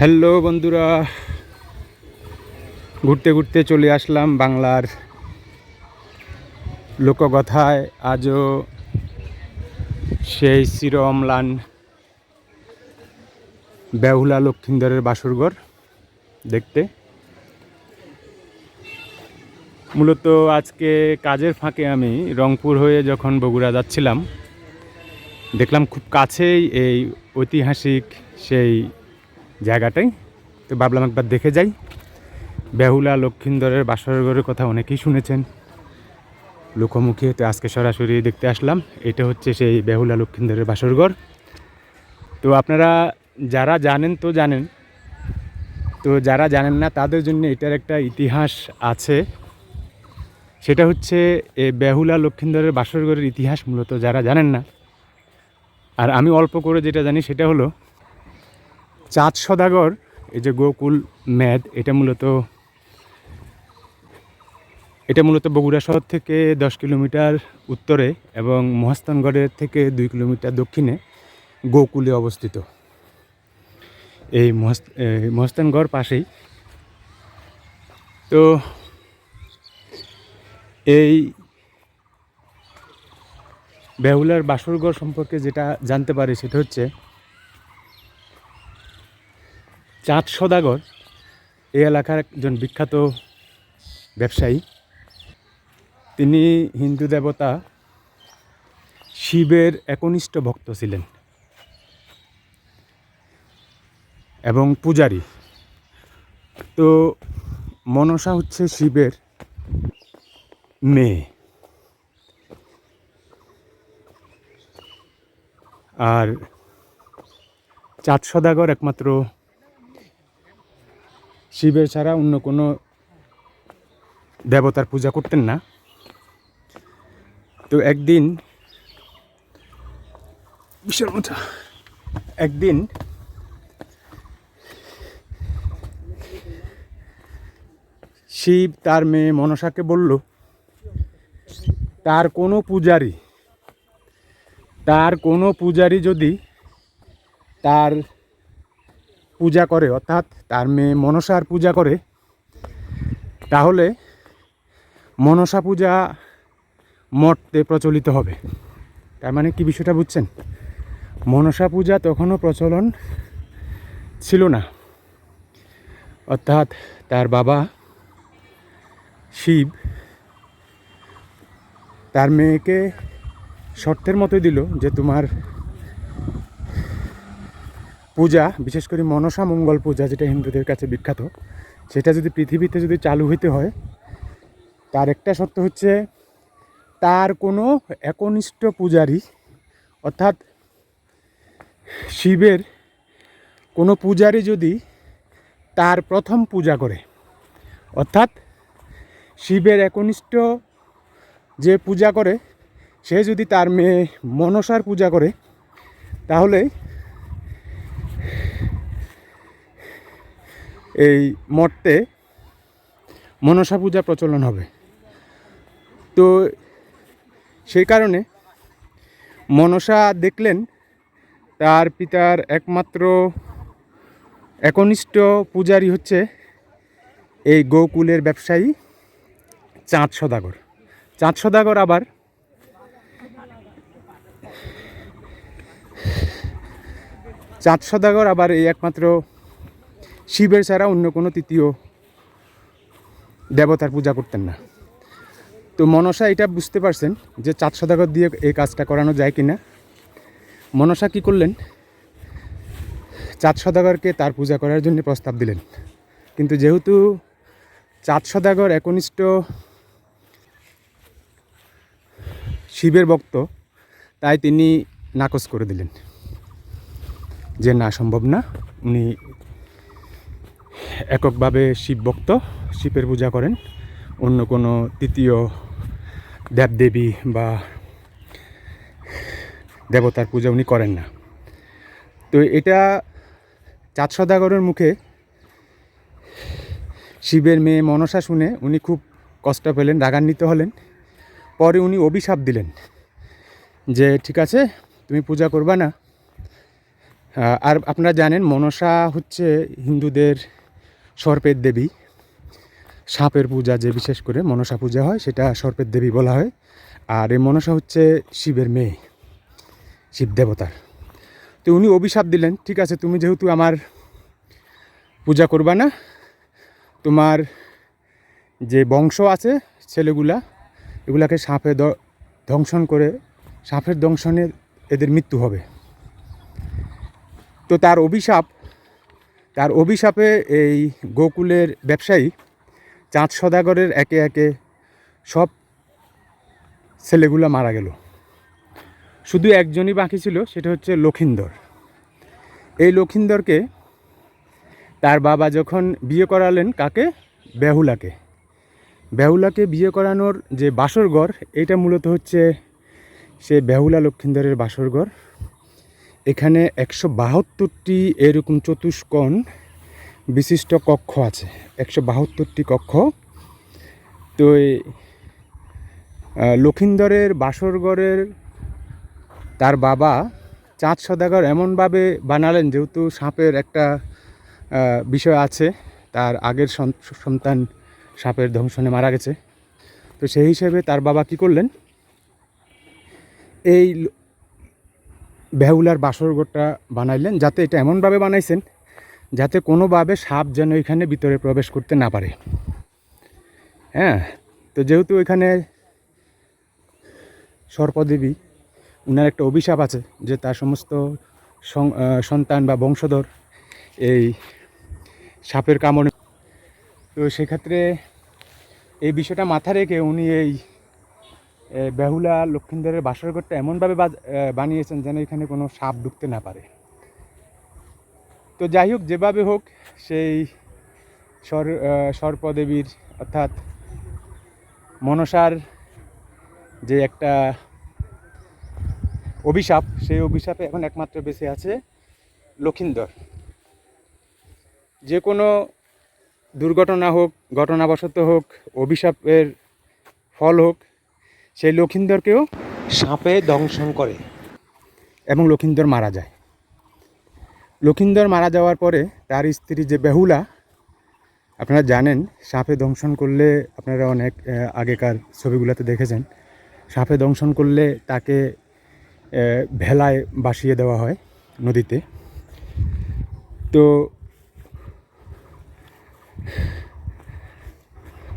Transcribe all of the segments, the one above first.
Hello বন্ধুরা। ঘুরতে ঘুরতে চলে আসলাম বাংলার লোককথায়। আজও সেই চির অম্লান বেহুলা লক্ষিন্দরের বাসরঘর দেখতে। মূলত আজকে কাজের ফাঁকে আমি রংপুর হয়ে যখন বগুড়া যাচ্ছিলাম, দেখলাম খুব কাছেই এই ঐতিহাসিক সেই জায়গাটাই। তো ভাবলাম একবার দেখে যাই। বেহুলা লক্ষিন্দরের বাসরঘরের কথা অনেকেই শুনেছেন। লোকমুখে তো আজকে সরাসরি দেখতে আসলাম। এটা হচ্ছে সেই বেহুলা লক্ষিন্দরের বাসরঘর তো আপনারা যারা জানেন তো জানেন। তো যারা জানেন না, তাদের জন্য এটার একটা ইতিহাস আছে। সেটা হচ্ছে এ বেহুলা লক্ষিন্দরের বাসরঘরের ইতিহাস মূলত যারা জানেন না। আর আমি অল্প করে যেটা জানি সেটা হলো চাঁদ সদাগর, এই যে গোকুল ম্যাদ এটা মূলত এটা মূলত বগুড়া শহর থেকে দশ কিলোমিটার উত্তরে এবং মহাস্থানগড়ের থেকে দুই কিলোমিটার দক্ষিণে গোকুলে অবস্থিত। এই মহাস্থানগড় পাশেই। তো, এই বেহুলার বাসরগড় সম্পর্কে যেটা জানতে পারি সেটা হচ্ছে চাঁদ সদাগর এই এলাকার একজন বিখ্যাত ব্যবসায়ী। তিনি হিন্দু দেবতা শিবের একনিষ্ঠ ভক্ত ছিলেন এবং পূজারী। তো মনসা হচ্ছে শিবের মেয়ে। আর চাঁদ সদাগর একমাত্র শিবের ছাড়া অন্য কোনো দেবতার পূজা করতেন না। তো একদিন বিশাল মোটা একদিন শিব তার মেয়ে মনসাকে বলল তার কোনো পূজারী তার কোনো পূজারী যদি তার পূজা করে, অর্থাৎ তার মেয়ে মনসার পূজা করে, তাহলে মনসা পূজা মর্তে প্রচলিত হবে। তার মানে কি বিষয়টা বুঝছেন? মনসা পূজা তখনও প্রচলন ছিল না। অর্থাৎ তার বাবা শিব তার মেয়েকে শর্তের মতোই দিল যে তোমার পূজা, বিশেষ করে মনসা মঙ্গল পূজা, যেটা হিন্দুদের কাছে বিখ্যাত, সেটা যদি পৃথিবীতে যদি চালু হইতে হয়, তার একটা শর্ত হচ্ছে, তার কোনো একনিষ্ঠ পূজারী, অর্থাৎ শিবের কোনো পূজারী যদি তার প্রথম পূজা করে, অর্থাৎ শিবের একনিষ্ঠ যে পূজা করে, সে যদি তার মেয়ে মনসার পূজা করে, তাহলে এই মর্তে মনসা পূজা প্রচলন হবে। তো সেই কারণে মনসা দেখলেন তার পিতার একমাত্র একনিষ্ঠ পূজারী হচ্ছে এই গোকুলের ব্যবসায়ী চাঁদ সদাগর। চাঁদ সদাগর আবার চাঁদ সদাগর আবার এই একমাত্র শিবের ছাড়া অন্য কোনো তৃতীয় দেবতার পূজা করতেন না। তো মনসা এটা বুঝতে পারছেন যে চাঁদ সদাগর দিয়ে এই কাজটা করানো যায় কি না মনসা কী করলেন? চাঁদ সদাগরকে তার পূজা করার জন্য প্রস্তাব দিলেন। কিন্তু যেহেতু চাঁদ সদাগর একনিষ্ঠ শিবের ভক্ত, তাই তিনি নাকচ করে দিলেন। যে না, সম্ভব না, উনি এককভাবে শিব ভক্ত, শিবের পূজা করেন। অন্য কোনো তৃতীয় দেবদেবী বা দেবতার পূজা উনি করেন না। তো এটা চাঁদ সদাগরের মুখে শিবের মেয়ে মনসা শুনে উনি খুব কষ্ট পেলেন, রাগান্বিত হলেন। পরে উনি অভিশাপ দিলেন যে, ঠিক আছে, তুমি পূজা করবা না। আর আপনারা জানেন মনসা হচ্ছে হিন্দুদের সর্পের দেবী। সাপের পূজা যে বিশেষ করে মনসা পূজা হয়, সেটা সর্পের দেবী বলা হয়। আর এই মনসা হচ্ছে শিবের মেয়ে, শিব দেবতার। তো উনি অভিশাপ দিলেন, ঠিক আছে, তুমি যেহেতু আমার পূজা করবা না, তোমার যে বংশ আছে, ছেলেগুলা, এগুলাকে সাপে দংশন করে, সাপের দংশনে এদের মৃত্যু হবে। তো তার অভিশাপ তার অভিশাপে এই গোকুলের ব্যবসায়ী চাঁদ সদাগরের একে একে সব ছেলেগুলো মারা গেল। শুধু একজনই বাকি ছিল, সেটা হচ্ছে লক্ষিন্দর। এই লক্ষিন্দরকে তার বাবা যখন বিয়ে করালেন কাকে? বেহুলাকে। বেহুলাকে বিয়ে করানোর যে বাসরঘর, এটা মূলত হচ্ছে সে বেহুলা লক্ষিন্দরের বাসরঘর। এখানে একশো বাহাত্তরটি এরকম চতুষ্কোণ বিশিষ্ট কক্ষ আছে, একশো বাহাত্তরটি কক্ষ। তো লক্ষিন্দরের বাসরঘরের তার বাবা চাঁদ সদাগর এমনভাবে বানালেন যেহেতু সাপের একটা বিষয় আছে, তার আগের সন্তান সাপের ধ্বংসনে মারা গেছে। তো সেই হিসেবে তার বাবা কি করলেন? এই বেহুলার বাসরঘরটা বানাইলেন যাতে এটা এমনভাবে বানাইছেন যাতে কোনোভাবে সাপ যেন এখানে ভিতরে প্রবেশ করতে না পারে। হ্যাঁ তো যেহেতু এখানে সর্পদেবী, উনার একটা অভিশাপ আছে যে তার সমস্ত সন্তান বা বংশধর এই সাপের কামড়ে তো সেক্ষেত্রে এই বিষয়টা মাথায় রেখে উনি এই বেহুলা লক্ষিন্দরের বাসরঘরটা এমনভাবে বানিয়েছেন যেন এখানে কোনো সাপ ঢুকতে না পারে। তো যাই হোক, যেভাবে হোক, সেই সর সর্পদেবীর অর্থাৎ মনসার যে একটা অভিশাপ, সেই অভিশাপে এখন একমাত্র বেঁচে আছে লক্ষিন্দর। যে কোনো দুর্ঘটনা হোক, ঘটনাবশত হোক, অভিশাপের ফল হোক সেই লক্ষিন্দরকেও সাপে দংশন করে। এবং লক্ষিন্দর মারা যায়। লক্ষিন্দর মারা যাওয়ার পরে তার স্ত্রী যে বেহুলা আপনারা জানেন সাপে দংশন করলে আপনারা অনেক আগেকার ছবিগুলোতে দেখেছেন সাপে দংশন করলে তাকে ভেলায় বাসিয়ে দেওয়া হয় নদীতে। তো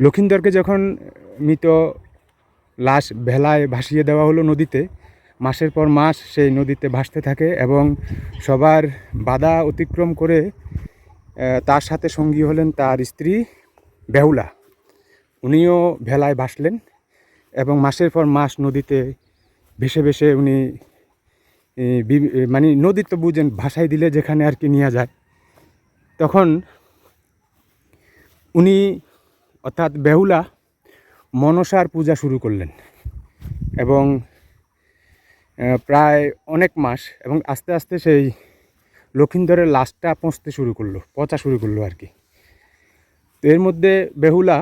লক্ষিন্দরকে যখন মৃত লাশ ভেলায় ভাসিয়ে দেওয়া হলো নদীতে। মাসের পর মাস সেই নদীতে ভাসতে থাকে এবং সবার বাধা অতিক্রম করে তার সাথে সঙ্গী হলেন তার স্ত্রী বেহুলা। উনিও ভেলায় ভাসলেন এবং মাসের পর মাস নদীতে ভেসে ভেসে উনি মানে নদী তো বুঝেন ভাসাই দিলে যেখানে আর কি নিয়ে যায়। তখন উনি অর্থাৎ বেহুলা মনসার পূজা শুরু করলেন এবং প্রায় অনেক মাস এবং আস্তে আস্তে সেই লক্ষিন্দরের লাশটা পৌঁছতে শুরু করল, পচা শুরু করল আর কি। এর মধ্যে বেহুলা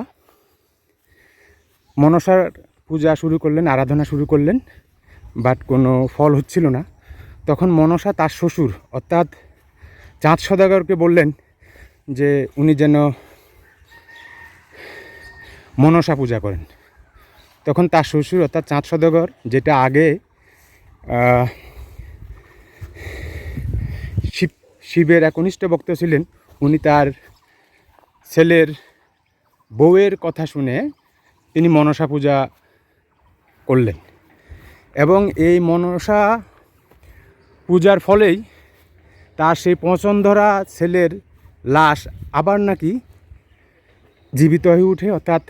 মনসার পূজা শুরু করলেন, আরাধনা শুরু করলেন, বাট কোনো ফল হচ্ছিল না। তখন মনসা তার শ্বশুর, অর্থাৎ চাঁদ সদাগরকে বললেন যে, উনি যেন মনসা পূজা করেন। তখন তার শ্বশুর অর্থাৎ চাঁদ সদাগর, যেটা আগে শিব, শিবের একনিষ্ঠ ভক্ত ছিলেন, উনি তার ছেলের বউয়ের কথা শুনে তিনি মনসা পূজা করলেন। এবং এই মনসা পূজার ফলেই তার সেই পচন ধরা ছেলের লাশ আবার নাকি জীবিত হয়ে ওঠে অর্থাৎ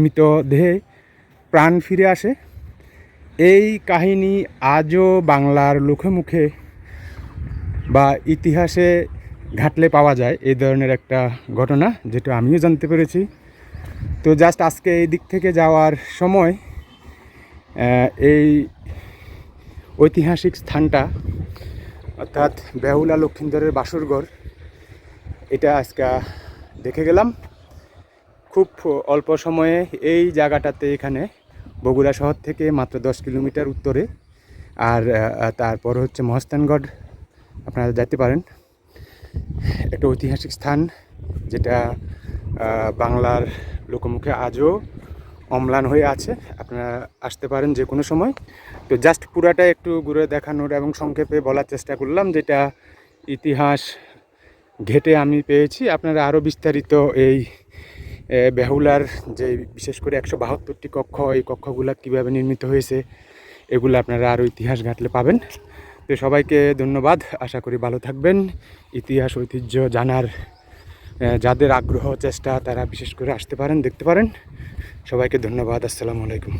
মৃতদেহে প্রাণ ফিরে আসে। এই কাহিনী আজও বাংলার মুখে মুখে বা ইতিহাসে ঘাটলে পাওয়া যায় এই ধরনের একটা ঘটনা, যেটা আমিও জানতে পেরেছি। তো জাস্ট আজকে এই দিক থেকে যাওয়ার সময় এই ঐতিহাসিক স্থানটা, অর্থাৎ বেহুলা লক্ষিন্দরের বাসরঘর, এটা আজকে দেখে গেলাম। খুব অল্প সময়ে এই জায়গাটাতে এখানে বগুড়া শহর থেকে মাত্র দশ কিলোমিটার উত্তরে। আর তারপর হচ্ছে মহস্তানগড় আপনারা যেতে পারেন। একটা ঐতিহাসিক স্থান, যেটা বাংলার লোকমুখে আজও অম্লান হয়ে আছে। আপনারা আসতে পারেন যে কোনো সময়। তো জাস্ট পুরাটা একটু ঘুরে দেখানোর এবং সংক্ষেপে বলার চেষ্টা করলাম, যেটা ইতিহাস ঘেটে আমি পেয়েছি। আপনারা আরও বিস্তারিত এই বেহুলার যে বিশেষ করে একশো বাহাত্তরটি কক্ষ, এই কক্ষগুলো কীভাবে নির্মিত হয়েছে, এগুলো আপনারা আরও ইতিহাস ঘাটলে পাবেন। তো সবাইকে ধন্যবাদ, আশা করি ভালো থাকবেন। ইতিহাস, ঐতিহ্য জানার যাদের আগ্রহ, চেষ্টা, তারা বিশেষ করে আসতে পারেন, দেখতে পারেন। সবাইকে ধন্যবাদ, আসসালামু আলাইকুম।